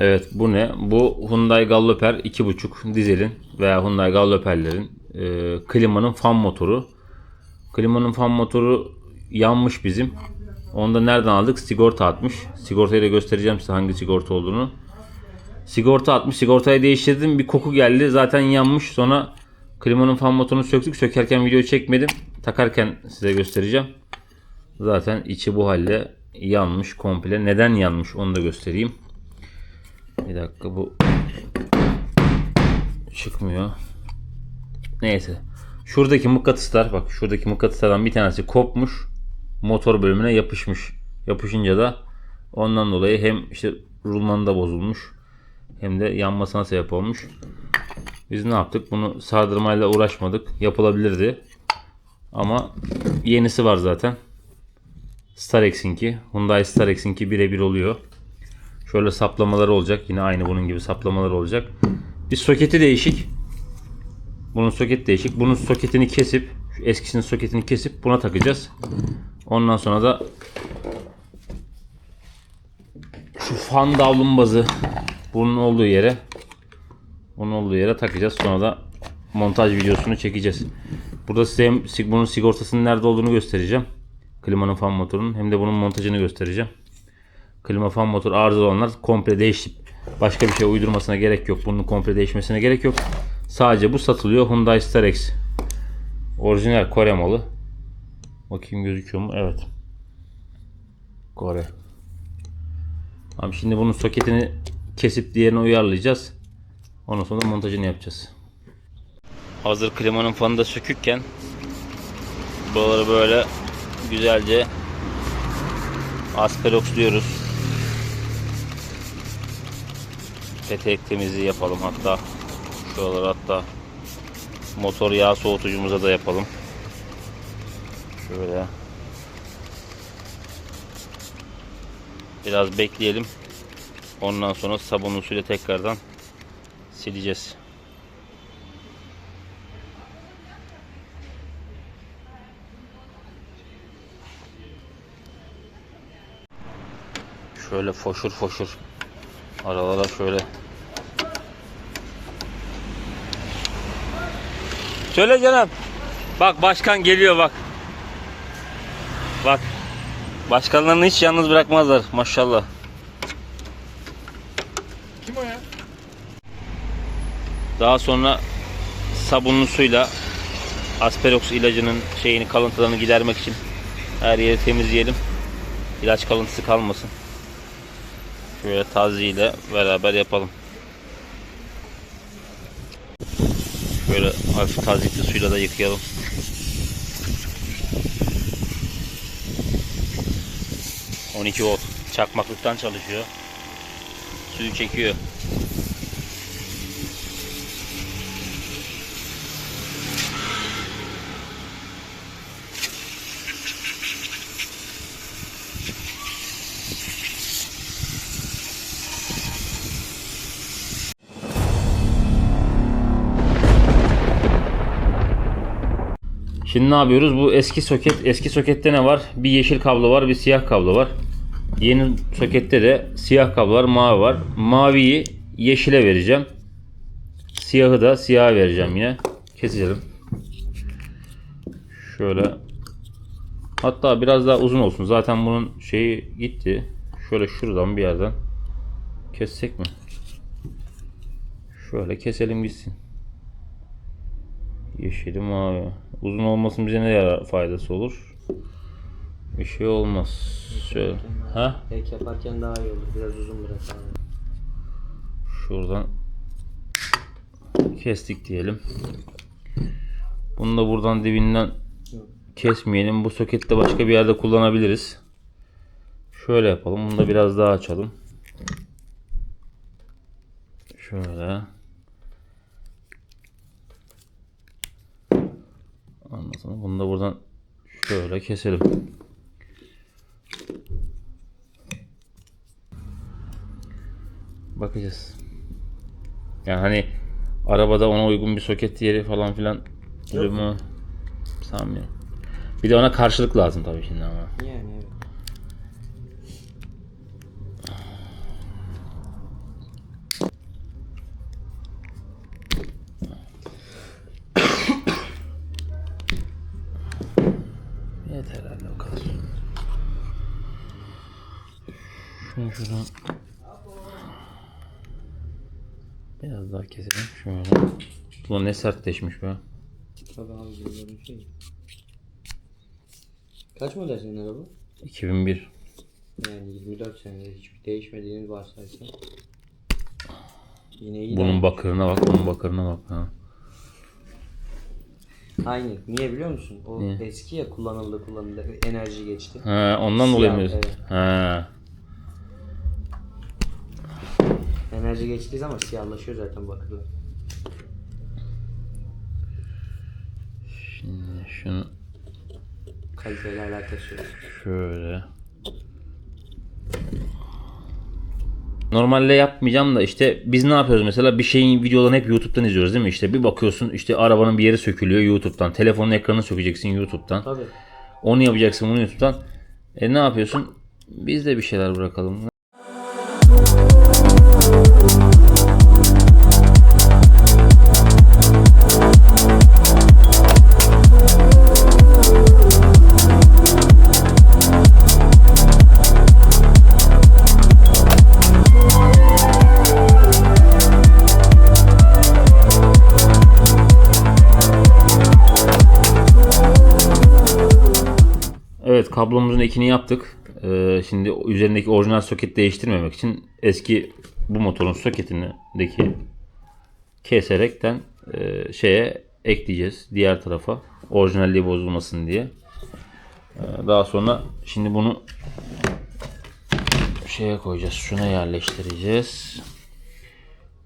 Evet bu ne? Bu Hyundai Galloper 2.5 dizelin veya Hyundai Galloper'lerin e, klimanın fan motoru. Klimanın fan motoru yanmış bizim. Onu da nereden aldık? Sigorta atmış. Sigortayı da göstereceğim size hangi sigorta olduğunu. Sigorta atmış. Sigortayı değiştirdim. Bir koku geldi. Zaten yanmış. Sonra klimanın fan motorunu söktük. Sökerken video çekmedim. Takarken size göstereceğim. Zaten içi bu halde yanmış komple. Neden yanmış onu da göstereyim. Bir dakika bu çıkmıyor. Neyse. Şuradaki mıknatıslar bak şuradaki mıknatıslardan bir tanesi kopmuş. Motor bölümüne yapışmış. Yapışınca da ondan dolayı hem işte rulmanı da bozulmuş hem de yanmasına sebep olmuş. Biz ne yaptık? Bunu sardırmayla uğraşmadık. Yapılabilirdi. Ama yenisi var zaten. Starex'inki. Hyundai Starex'inki birebir oluyor. Şöyle saplamaları olacak. Yine aynı bunun gibi saplamaları olacak. Bir soketi değişik. Bunun soket değişik. Bunun soketini kesip şu eskisinin soketini kesip buna takacağız. Ondan sonra da şu fan davlumbazı bunun olduğu yere bunun olduğu yere takacağız. Sonra da montaj videosunu çekeceğiz. Burada size hem bunun sigortasının nerede olduğunu göstereceğim. Klimanın fan motorunun hem de bunun montajını göstereceğim. Klima fan motor arızalı olanlar komple değişip başka bir şey uydurmasına gerek yok. Bunun komple değişmesine gerek yok. Sadece bu satılıyor Hyundai Starex. Orijinal Kore malı. Bakayım gözüküyor mu? Evet. Kore. Abi şimdi bunun soketini kesip diğerine uyarlayacağız. Ondan sonra montajını yapacağız. Hazır klimanın fanı da sökükken buraları böyle güzelce asperoksluyoruz. Petek temizliği yapalım hatta. Şuraları hatta motor yağ soğutucumuza da yapalım. Şöyle. Biraz bekleyelim. Ondan sonra sabunlu suyla tekrardan sileceğiz. Şöyle foşur foşur aralara şöyle Söyle canım. Bak başkan geliyor bak. Bak. Başkanlarını hiç yalnız bırakmazlar maşallah. Kim o ya? Daha sonra sabunlu suyla Asperox ilacının şeyini kalıntılarını gidermek için her yeri temizleyelim. İlaç kalıntısı kalmasın. Şöyle taziyle beraber yapalım. Şöyle hafif tazikli suyla da yıkayalım. ...12 volt. Çakmaklıktan çalışıyor. Suyu çekiyor. Şimdi ne yapıyoruz? Bu eski soket, eski sokette ne var? Bir yeşil kablo var, bir siyah kablo var. Yeni sokette de siyah kablo var, mavi var. Maviyi yeşile vereceğim. Siyahı da siyaha vereceğim yine. Keselim. Şöyle. Hatta biraz daha uzun olsun. Zaten bunun şeyi gitti. Şöyle şuradan bir yerden kessek mi? Şöyle keselim gitsin. Yeşili mavi. Uzun olmasın bize ne yarar faydası olur? Bir şey olmaz. Şöyle. Ha? Ek yaparken daha iyi olur. Biraz uzun bırak abi. Şuradan kestik diyelim. Bunu da buradan dibinden kesmeyelim. Bu sokette başka bir yerde kullanabiliriz. Şöyle yapalım. Bunu da biraz daha açalım. Şöyle. Sonra bunu da buradan şöyle keselim. Bakacağız. Yani hani arabada ona uygun bir soket yeri falan filan mi? Sanmıyorum. Bir de ona karşılık lazım tabii şimdi ama. Yani evet. Şunu şuradan biraz daha keselim şöyle. Bu ne sertleşmiş be. Tabii abi böyle şey. Kaç model senin araba? 2001. Yani 24 senede hiçbir değişmediğini varsaysa. Yine iyi. Bunun bakırına bak, bunun bakırına bak. Ha. Aynı. Niye biliyor musun? O Niye? eski ya kullanıldı kullanıldı. Enerji geçti. Ha, ondan dolayı mı? Siyah, evet. Ha. Enerji geçtiği zaman siyahlaşıyor zaten bakırlar. Şimdi şunu Kaliteyle alakası yok. şöyle. Normalde yapmayacağım da işte biz ne yapıyoruz mesela bir şeyin videolarını hep YouTube'dan izliyoruz değil mi? İşte bir bakıyorsun işte arabanın bir yeri sökülüyor YouTube'dan. Telefonun ekranını sökeceksin YouTube'dan. Tabii. Onu yapacaksın bunu YouTube'dan. E ne yapıyorsun? Biz de bir şeyler bırakalım. Kablomuzun ekini yaptık. Ee, şimdi üzerindeki orijinal soket değiştirmemek için eski bu motorun soketindeki keserekten e, şeye ekleyeceğiz diğer tarafa orijinalliği bozulmasın diye. Ee, daha sonra şimdi bunu şeye koyacağız. Şuna yerleştireceğiz.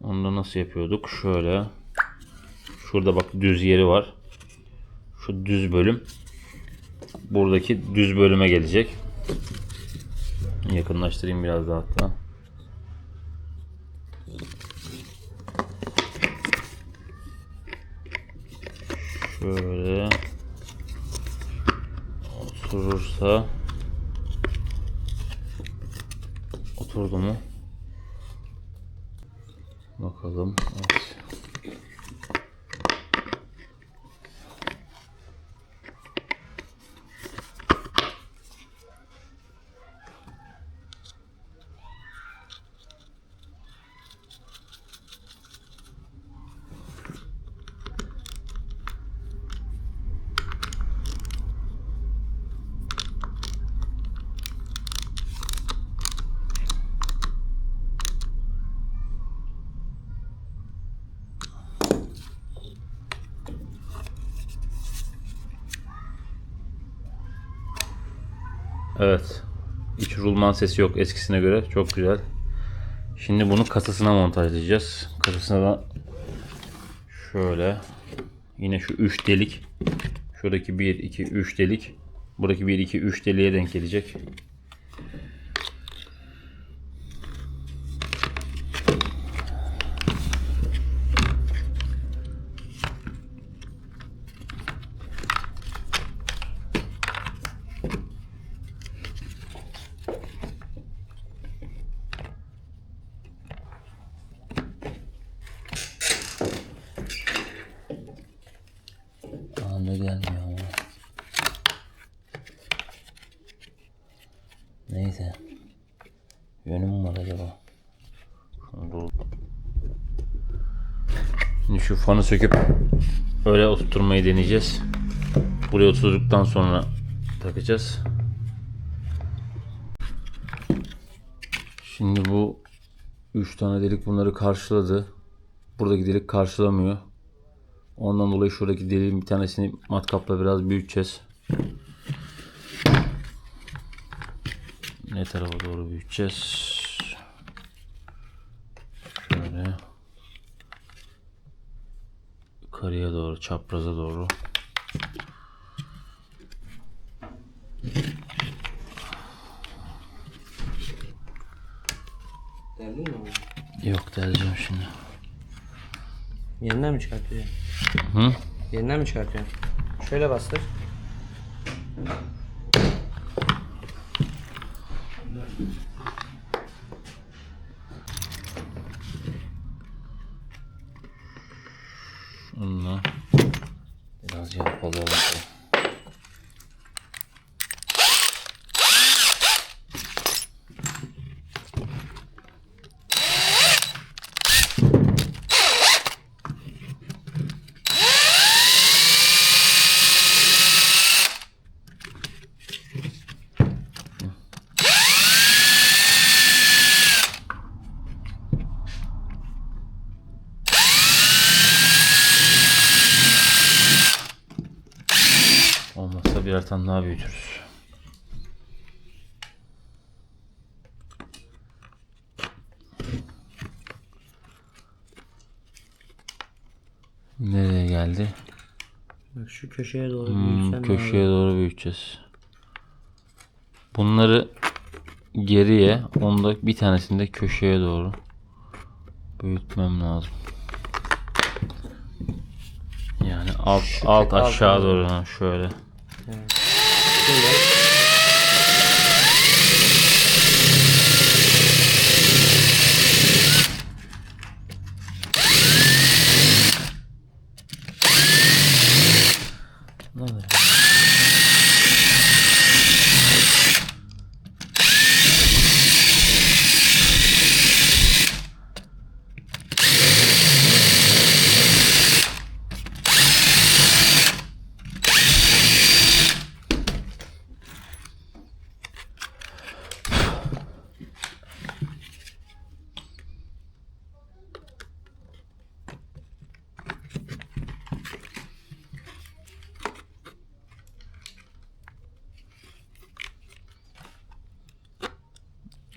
Onu da nasıl yapıyorduk? Şöyle. Şurada bak düz yeri var. Şu düz bölüm buradaki düz bölüme gelecek. Yakınlaştırayım biraz daha hatta. Şöyle oturursa oturdu mu? Bakalım. Evet. Evet. İç rulman sesi yok eskisine göre. Çok güzel. Şimdi bunu kasasına montajlayacağız. Kasasına da şöyle yine şu 3 delik şuradaki 1 2 3 delik buradaki 1 2 3 deliğe denk gelecek. Anda gelmiyor ama. Neyse. Yönüm mü var acaba? Şunu dur. Şimdi şu fanı söküp öyle oturtmayı deneyeceğiz. Buraya oturduktan sonra takacağız. Şimdi bu 3 tane delik bunları karşıladı. Buradaki delik karşılamıyor. Ondan dolayı şuradaki deliğin bir tanesini matkapla biraz büyüteceğiz. Ne tarafa doğru büyüteceğiz? Şöyle. Yukarıya doğru, çapraza doğru. Derdin mi abi? Yok deleceğim şimdi. Yerinden mi çıkartıyorsun? Hı? Yerinden mi çıkartıyorsun? Şöyle bastır. Onunla biraz yapalım. Birer tane daha büyütürüz. Nereye geldi? Bak şu köşeye doğru Hmm, köşeye doğru büyüteceğiz. Bunları geriye, onda bir tanesini de köşeye doğru büyütmem lazım. Yani alt alt alt aşağı doğru. doğru ha, şöyle. Şimdi Ne oluyor?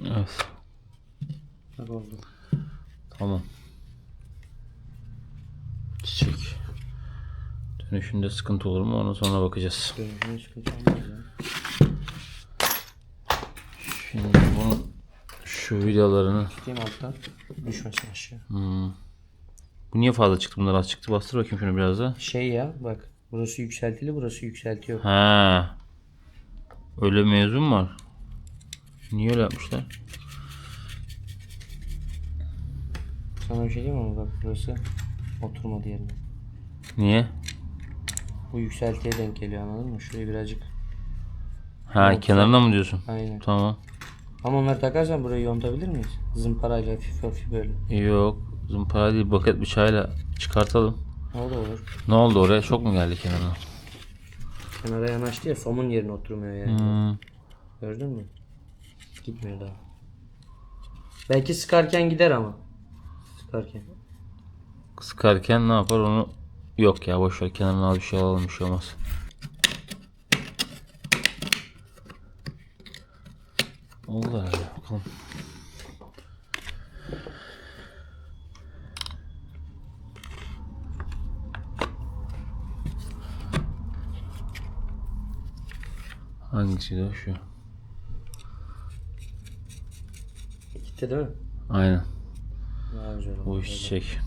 Evet. bak oldu. Tamam. Çiçek. Dönüşünde sıkıntı olur mu ona sonra bakacağız. Dönüşüne sıkıntı olmaz ya. Şimdi bunun şu vidalarını Tutayım alttan. Düşmesin aşağı. hmm. Bu niye fazla çıktı? Bunlar az çıktı. Bastır bakayım şunu biraz da. Şey ya bak. Burası yükseltili burası yükseltiyor. Ha. Öyle mevzu mu var? Niye öyle yapmışlar? Sana bir şey diyeyim mi? Bak burası oturmadı yerine. Niye? Bu yükseltiye denk geliyor anladın mı? Şurayı birazcık. Ha kenarına mı diyorsun? Aynen. Tamam. Ama onları takarsan burayı yontabilir miyiz? Zımparayla hafif hafif böyle. Yok. Zımpara değil baket bıçağıyla çıkartalım. O da olur. Ne oldu oraya? Çok mu geldi kenarına? Kenara yanaştı ya somun yerine oturmuyor yani. Hmm. Gördün mü? Gitmiyor daha. Belki sıkarken gider ama. Sıkarken. Sıkarken ne yapar onu? Yok ya boş ver kenarına bir şey alalım bir şey olmaz. Oldu herhalde bakalım. Hangisiydi o şu? Gitti değil mi? Aynen. Bu iş çek.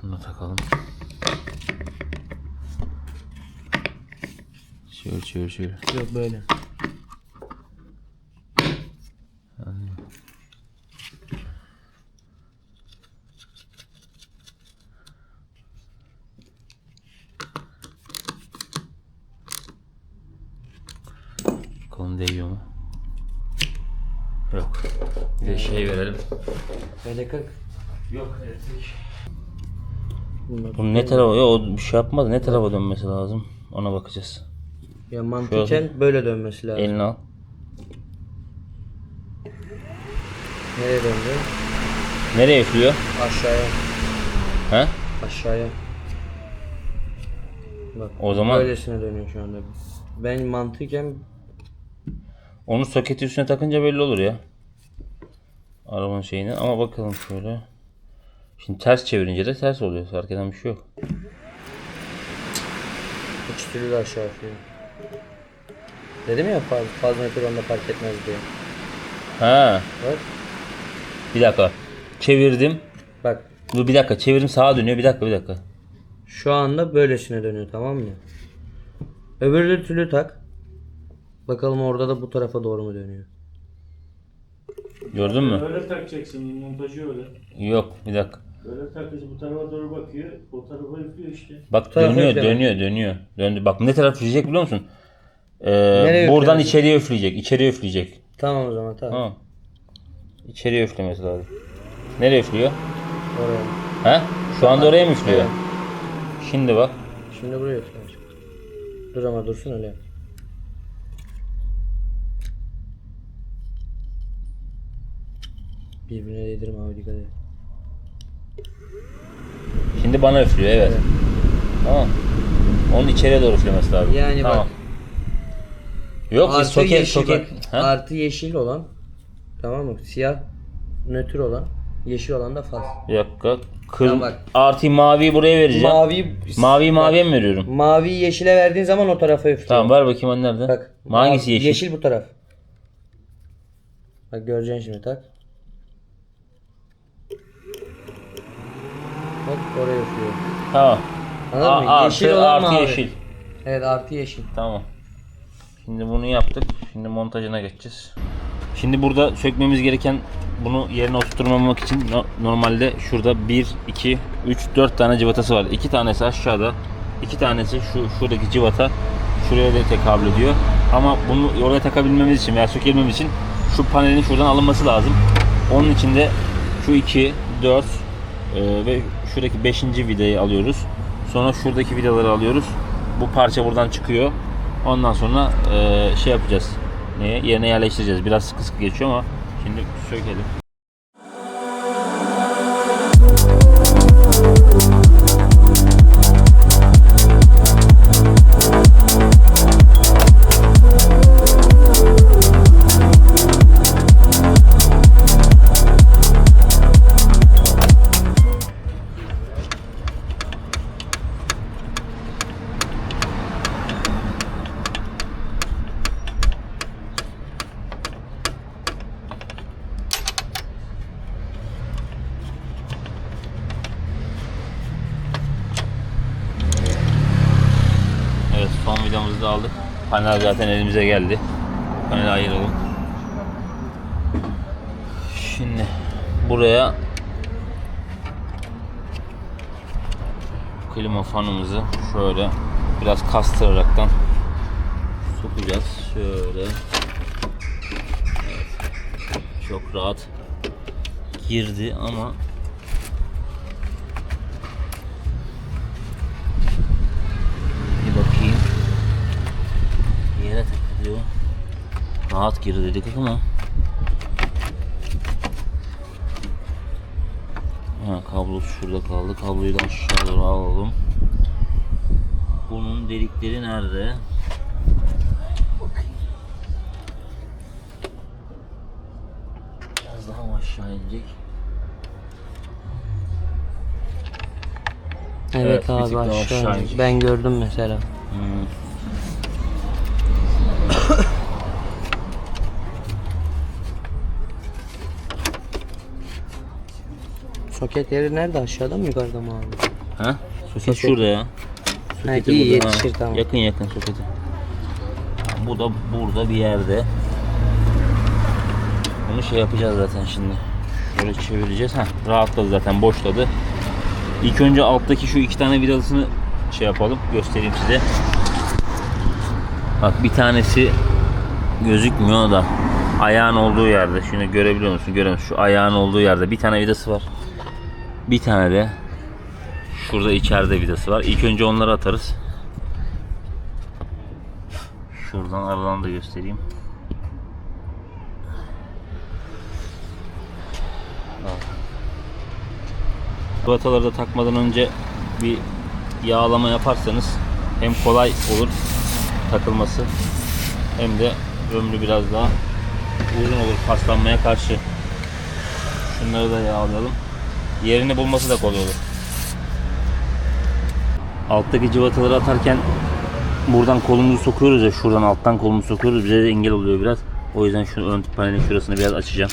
Şunu da takalım. Çevir çevir çevir. Yok böyle. Bakalım değiyor mu? Yok. Bir de şey verelim. Böyle kırk. Yok elektrik. Bunlar. Bu ne tarafa? Yok o bir şey yapmaz. Ne tarafa dönmesi lazım? Ona bakacağız. Ya mantıken böyle dönmesi lazım. Elini al. Nereye döndü? Nereye üflüyor? Aşağıya. He? Aşağıya. Bak. O zaman Böylesine dönüyor şu anda. Ben mantıken onu soketi üstüne takınca belli olur ya. Arabanın şeyini ama bakalım şöyle. Şimdi ters çevirince de ters oluyor. Fark eden bir şey yok. hiç türlü aşağı atıyor. Dedim ya faz, fazla onda fark etmez diye. Ha, Bak. bir dakika. Çevirdim. Bak. Dur bir dakika. Çevirdim sağa dönüyor. Bir dakika bir dakika. Şu anda böylesine dönüyor tamam mı? Öbür türlü tak. Bakalım orada da bu tarafa doğru mu dönüyor? Gördün mü? Öyle takacaksın montajı öyle. Yok bir dakika. Böyle takacaksın bu tarafa doğru bakıyor. O tarafa üflüyor işte. Bak tarafa dönüyor, üfleme. dönüyor, dönüyor. Döndü. Bak ne taraf üfleyecek biliyor musun? Ee, Nereye buradan üfleyecek? içeriye üfleyecek. İçeriye üfleyecek. Tamam o zaman tamam. Tamam. İçeriye üflemesi lazım. Nereye üflüyor? Oraya. He? Şu anda oraya mı üflüyor? Evet. Şimdi bak. Şimdi buraya üfleyecek. Dur ama dursun öyle. Birbirine değdirme abi dikkat et. Şimdi bana üflüyor evet. Evet. Tamam. Onun içeriye doğru üflemesi lazım. Yani bak. tamam. Yok Artı soket yeşil soket. bak. Ha? Artı yeşil olan tamam mı? Siyah nötr olan yeşil olan da faz. Bir dakika. Kır... Tamam bak. Artı maviyi buraya vereceğim. Mavi Maviyi maviye mi veriyorum? Mavi yeşile verdiğin zaman o tarafa üflüyor. Tamam ver bakayım o nerede? Bak. Hangisi mavi- yeşil? Yeşil bu taraf. Bak göreceksin şimdi tak. Bak oraya üflüyor. Tamam. Anladın A- mı? artı, yeşil olan artı mavi. yeşil. Evet artı yeşil. Tamam. Şimdi bunu yaptık. Şimdi montajına geçeceğiz. Şimdi burada sökmemiz gereken bunu yerine oturtmamak için no- normalde şurada 1, 2, 3, 4 tane civatası var. 2 tanesi aşağıda. 2 tanesi şu şuradaki civata şuraya da tekabül ediyor. Ama bunu oraya takabilmemiz için veya sökebilmemiz için şu panelin şuradan alınması lazım. Onun için de şu 2, 4 e, ve şuradaki 5. vidayı alıyoruz. Sonra şuradaki vidaları alıyoruz. Bu parça buradan çıkıyor. Ondan sonra e, şey yapacağız. Neye? Yerine yerleştireceğiz. Biraz sıkı sıkı geçiyor ama şimdi sökelim. Aldık. Panel zaten elimize geldi. Paneli ayıralım. Şimdi buraya klima fanımızı şöyle biraz kastıraraktan sokacağız. Şöyle. Evet. Çok rahat girdi ama Bir bakayım. Yere takılıyor. Rahat gir dedik ama. Ha, kablo şurada kaldı. Kabloyu da aşağı doğru alalım. Bunun delikleri nerede? Biraz daha aşağı inecek? Evet, Evet, bir abi daha aşağı. aşağı inecek. Ben gördüm mesela. Hmm. Soket yeri nerede aşağıda mı yukarıda mı abi? Ha? Soket Soket. şurada ya. Ha, Soketi iyi burada, ha. yetişir tamam. Yakın yakın soketi. Bu da burada bir yerde. Bunu şey yapacağız zaten şimdi. Şöyle çevireceğiz. Ha, rahatladı zaten boşladı. İlk önce alttaki şu iki tane vidalısını şey yapalım. Göstereyim size. Bak bir tanesi gözükmüyor da ayağın olduğu yerde. Şimdi görebiliyor musun? Görüyor musun? Şu ayağın olduğu yerde bir tane vidası var. Bir tane de Şurada içeride vidası var. İlk önce onları atarız. Şuradan aradan da göstereyim. Civataları da takmadan önce bir yağlama yaparsanız hem kolay olur takılması hem de ömrü biraz daha uzun olur paslanmaya karşı. Şunları da yağlayalım. Yerini bulması da kolay olur. Alttaki cıvataları atarken buradan kolumuzu sokuyoruz ya şuradan alttan kolumuzu sokuyoruz bize de engel oluyor biraz. O yüzden şu ön panelin şurasını biraz açacağım.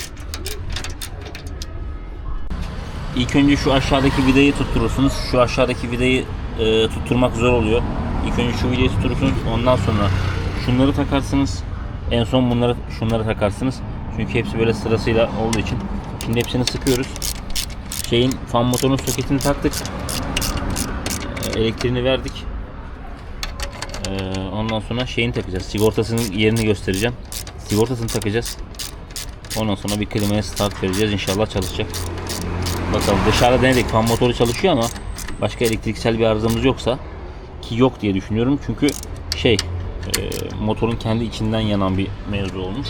İlk önce şu aşağıdaki vidayı tutturursunuz. Şu aşağıdaki vidayı e, tutturmak zor oluyor. İlk önce şu vidayı tutturursunuz. Ondan sonra şunları takarsınız. En son bunları şunları takarsınız. Çünkü hepsi böyle sırasıyla olduğu için. Şimdi hepsini sıkıyoruz. Şeyin fan motorunun soketini taktık. Ee, Elektriğini verdik. Ee, ondan sonra şeyini takacağız. Sigortasının yerini göstereceğim. Sigortasını takacağız. Ondan sonra bir klimaya start vereceğiz. İnşallah çalışacak. Bakalım dışarıda denedik. Fan motoru çalışıyor ama başka elektriksel bir arızamız yoksa ki yok diye düşünüyorum. Çünkü şey e, motorun kendi içinden yanan bir mevzu olmuş.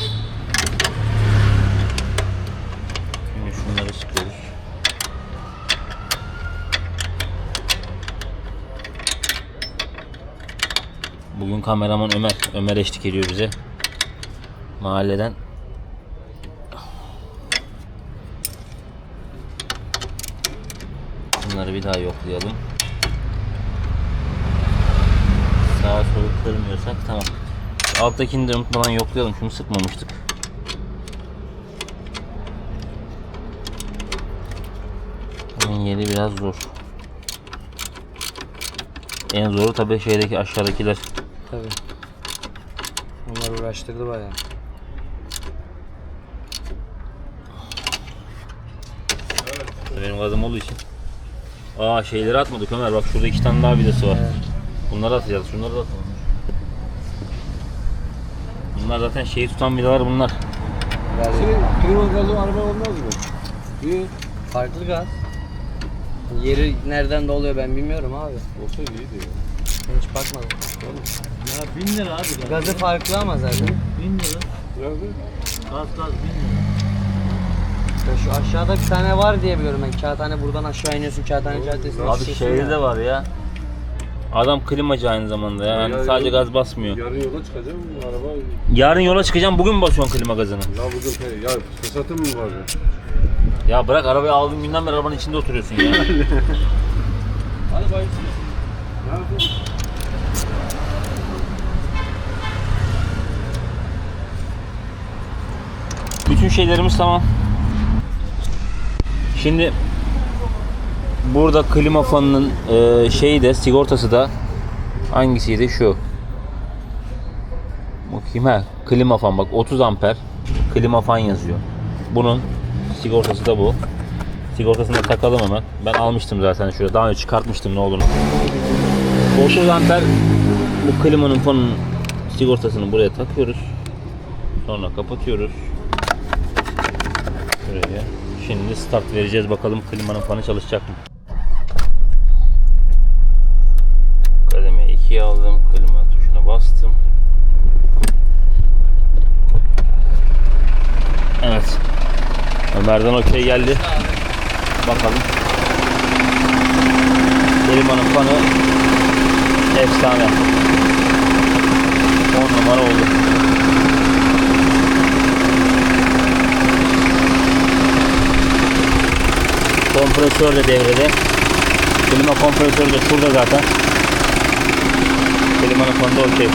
Şimdi şunları sıkıyoruz. Bugün kameraman Ömer. Ömer eşlik ediyor bize. Mahalleden. Bunları bir daha yoklayalım. Sağa solu kırmıyorsak tamam. Alttakini de unutmadan yoklayalım. Şunu sıkmamıştık. Bunun yeri biraz zor. En zoru tabii şeydeki aşağıdakiler. Tabii. Onlar uğraştırdı bayağı. Benim gazım olduğu için. Aa şeyleri atmadık Ömer bak şurada iki tane daha vidası var. Bunları atacağız. Şunları da atalım. Bunlar zaten şeyi tutan vidalar bunlar. Senin klima gazı araba olmaz mı? İyi. farklı gaz. Yeri nereden doluyor ben bilmiyorum abi. Olsa iyiydi ya. Ben hiç bakmadım. Ya bin lira abi gaz. Gazı farklı ama zaten. Bin lira. Nerede? Gaz gaz bin lira. Ya şu aşağıda bir tane var diye biliyorum ben. Kağıthane buradan aşağı iniyorsun Kağıthane Caddesi'ne. Abi çıkıyorsun şeyde ya. de var ya. Adam klimacı aynı zamanda ya. Yani Ya, sadece gaz basmıyor. Yarın yola çıkacağım araba. Yarın yola çıkacağım bugün basıyorsun klima gazını. Ya bugün pe- ya fırsatım mı var? ya? Ya bırak arabayı aldığın günden beri arabanın içinde oturuyorsun ya. Hadi bayım. Nerede? Bütün şeylerimiz tamam. Şimdi burada klima fanının e, şeyi de sigortası da hangisiydi şu. Bakayım ha klima fan bak 30 amper klima fan yazıyor. Bunun sigortası da bu. Sigortasını da takalım hemen. Ben almıştım zaten şurada. Daha önce çıkartmıştım ne olduğunu. 30 amper bu klimanın fanının sigortasını buraya takıyoruz. Sonra kapatıyoruz. Şuraya. Şimdi start vereceğiz bakalım klimanın fanı çalışacak mı? Kademeyi 2'ye aldım. Klima tuşuna bastım. Evet. Ömer'den okey geldi. Bakalım. Klimanın fanı efsane. 10 numara oldu. Kompresör de devrede. Klima kompresörü de şurada zaten. Klimanın fanı da okey.